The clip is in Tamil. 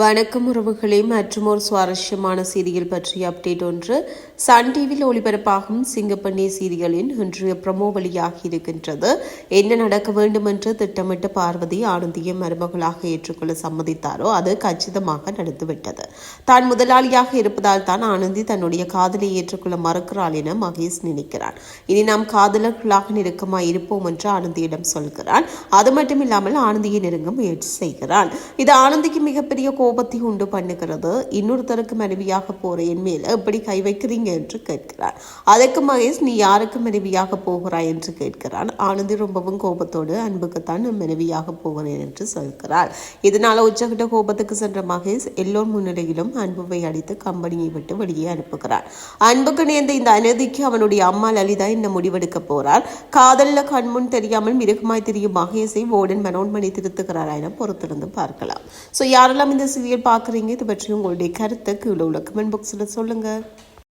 வணக்கம் உறவுகளே மற்றும் ஒரு சுவாரஸ்யமான சீரியல் பற்றிய அப்டேட் ஒன்று. சன் டிவியில் ஒளிபரப்பாகும் சிங்கப்பண்ணி சீரியலின் இன்றைய ப்ரமோ வெளியாகி இருக்கின்றது. என்ன நடக்க வேண்டும் என்று திட்டமிட்டு பார்வதி ஆனந்தியை மருமகளாக ஏற்றுக்கொள்ள சம்மதித்தாரோ அது கச்சிதமாக நடந்துவிட்டது. தான் முதலாளியாக இருப்பதால் தான் ஆனந்தி தன்னுடைய காதலை ஏற்றுக்கொள்ள மறுக்கிறாள் என மகேஷ் நினைக்கிறான். இனி நாம் காதலர்களாக நெருக்கமாய் இருப்போம் என்று ஆனந்தியிடம் சொல்கிறான். அது மட்டுமில்லாமல் ஆனந்தியை நெருங்க முயற்சி செய்கிறான் இது ஆனந்திக்கு மிகப்பெரிய கோபத்தை உண்டு பண்ணுகிறது. இன்னொருத்தருக்கு மனைவியாக போகிற என் மேல எப்படி கை வைக்கிறீங்க என்று கேட்கிறார். அதற்கு மகேஷ் நீ யாருக்கு மனைவியாக போகிறாய்? என்று கேட்கிறான். ஆனந்தி ரொம்பவும் கோபத்தோடு அன்புக்குத்தான் நான் மனைவியாக போகிறேன் என்று சொல்கிறார் இதனால் உச்சகிட்ட கோபத்துக்கு சென்ற மகேஷ் எல்லோர் முன்னிலையிலும் அன்புவை அடித்து கம்பெனியை விட்டு வெளியே அனுப்புகிறார். அன்புக்கு நேர்ந்த இந்த அநீதிக்கு அவனுடைய அம்மா லலிதா என்ன முடிவெடுக்க போறார் காதல்ல கண்முன் தெரியாமல் மிருகமாய் தெரியும் மகேஷை ஓடன் மனோன்மணி திருத்துகிறார் என பொறுத்திருந்து பார்க்கலாம். ஸோ யாரெல்லாம் இந்த சீரியல் பார்க்குறீங்க இது பற்றி உங்களுடைய கருத்தை கீழே உள்ள கமெண்ட் பாக்ஸில் சொல்லுங்கள்